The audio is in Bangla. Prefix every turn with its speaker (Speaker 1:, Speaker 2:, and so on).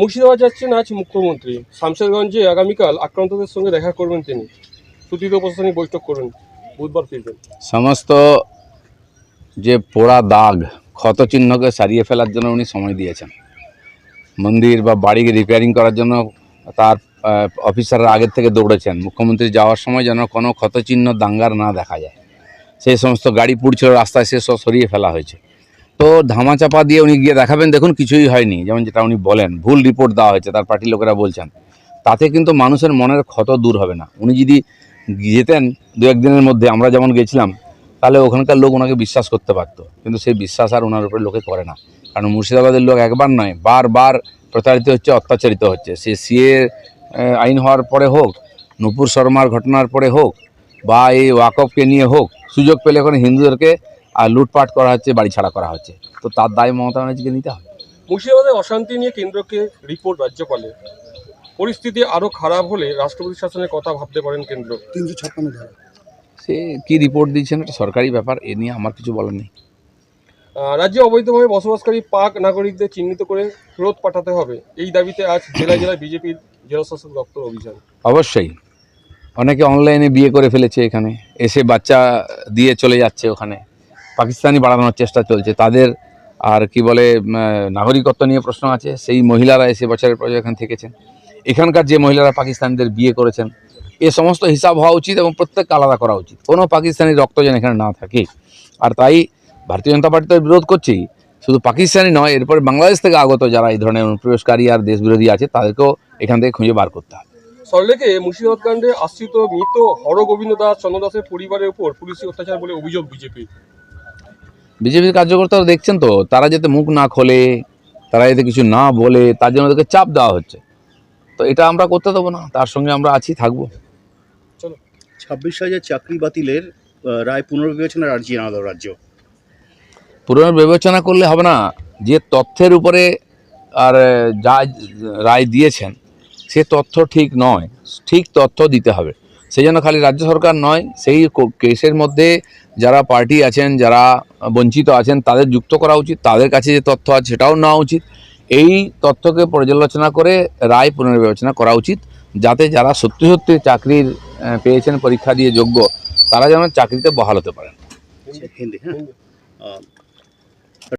Speaker 1: মুর্শিদাবাদ যাচ্ছেন আজ মুখ্যমন্ত্রী। শামশেরগঞ্জে আগামীকাল আক্রান্তদের সঙ্গে দেখা করবেন তিনি। সুদীর্ঘ প্রশাসনিক বৈঠক করবেন। বুধবার ফিরবেন।
Speaker 2: সমস্ত যে পোড়া দাগ ক্ষত চিহ্নকে সারিয়ে ফেলার জন্য উনি সময় দিয়েছেন। মন্দির বা বাড়ি রিপেয়ারিং করার জন্য তার অফিসাররা আগের থেকে দৌড়েছেন। মুখ্যমন্ত্রী যাওয়ার সময় যেন কোনো ক্ষতচিহ্ন দাঙ্গার না দেখা যায়। সেই সমস্ত গাড়ি পুড়ছিল, রাস্তায় সে সরিয়ে ফেলা হয়েছে। তো ধামাচাপা দিয়ে উনি গিয়ে দেখাবেন, দেখুন কিছুই হয়নি। যেমন যেটা উনি বলেন, ভুল রিপোর্ট দেওয়া হয়েছে, তার পার্টির লোকেরা বলছেন। তাতে কিন্তু মানুষের মনের ক্ষত দূর হবে না। উনি যদি যেতেন দু একদিনের মধ্যে, আমরা যেমন গেছিলাম, তাহলে ওখানকার লোক ওনাকে বিশ্বাস করতে পারতো। কিন্তু সেই বিশ্বাস আর ওনার উপরে লোকে করে না। কারণ মুর্শিদাবাদের লোক একবার নয়, বারবার প্রতারিত হচ্ছে, অত্যাচারিত হচ্ছে। সে সিএ আইন হওয়ার পরে হোক, নুপুর শর্মার ঘটনার পরে হোক, বা এই ওয়াকফকে নিয়ে হোক, সুযোগ পেলে এখন হিন্দুদেরকে আর লুটপাট করা হচ্ছে বাড়ি ছাড়া করা হচ্ছে। তো তার দায় মমতা ব্যানার্জিকে নিতে হবে।
Speaker 1: মুর্শিদাবাদে অশান্তি নিয়ে কেন্দ্রকে রিপোর্ট রাজ্যপালে পরিস্থিতি আরও খারাপ হলে রাষ্ট্রপতি শাসনের কথা ভাবতে পারেন কেন্দ্র।
Speaker 3: তিনশো ছাপ্পান্ন ধারা
Speaker 2: সে কি রিপোর্ট দিচ্ছেন? এটা সরকারি ব্যাপার এ নিয়ে আমার কিছু বলার নেই।
Speaker 1: রাজ্যে অবৈধভাবে বসবাসকারী পাক নাগরিকদের চিহ্নিত করে ফেরত পাঠাতে হবে। এই দাবিতে আজ জেলা জেলায় বিজেপির জেলা শাসক দপ্তর অভিযান।
Speaker 2: অবশ্যই। অনেকে অনলাইনে বিয়ে করে ফেলেছে এখানে। এসে বাচ্চা দিয়ে চলে যাচ্ছে ওখানে। পাকিস্তানি বাড়ানোর চেষ্টা চলছে। তাদের আর কি বলে নাগরিকত্ব নিয়ে প্রশ্ন আছে। সেই মহিলারা এসে বছরের পর এখানে থেকেছেন। এখানকার যে মহিলারা পাকিস্তানিদের বিয়ে করেছেন, এ সমস্ত হিসাব হওয়া উচিত এবং প্রত্যেককে আলাদা করা উচিত। কোনো পাকিস্তানি রক্ত যেন এখানে না থাকে। আর তাই ভারতীয় জনতা পার্টি তো বিরোধ করছেই। শুধু পাকিস্তানি নয়, এরপরে বাংলাদেশ থেকে আগত যারা এই ধরনের অনুপ্রবেশকারী আর দেশবিরোধী আছে, তাদেরকেও এখান থেকে খুঁজে বার করতে হবে।
Speaker 1: সরলেকে মুর্শিদাবাদ কাণ্ডে আশ্রিত মৃত হরগোবিন্দ দাস চন্দ্র দাসের পরিবারের উপর পুলিশি অত্যাচার বলে অভিযোগ বিজেপি
Speaker 2: বিজেপির কার্যকর্তারা দেখছেন তো তারা যাতে মুখ না খোলে তারা যাতে কিছু না বলে তার জন্য ওদেরকে চাপ দেওয়া হচ্ছে। তো এটা আমরা করতে দেবো না তার সঙ্গে আমরা আছি থাকব।
Speaker 3: চলো ছাব্বিশ হাজার চাকরি বাতিলের রায় পুনর্বিবেচনার আর্জি জানালো রাজ্য।
Speaker 2: পুনর্বিবেচনা করলে হবে না যে তথ্যের উপরে আর যা রায় দিয়েছেন সে তথ্য ঠিক নয় ঠিক তথ্য দিতে হবে। সেই জন্য খালি রাজ্য সরকার নয় সেই কেসের মধ্যে যারা পার্টি আছেন যারা বঞ্চিত আছেন তাদের যুক্ত করা উচিত তাদের কাছে যে তথ্য আছে সেটাও নেওয়া উচিত। এই তথ্যকে পর্যালোচনা করে রায় পুনর্বিবেচনা করা উচিত যাতে যারা সত্যি সত্যি চাকরির পেয়েছেন পরীক্ষা দিয়ে যোগ্য তারা যেন চাকরিতে বহাল হতে পারেন।
Speaker 3: হ্যাঁ।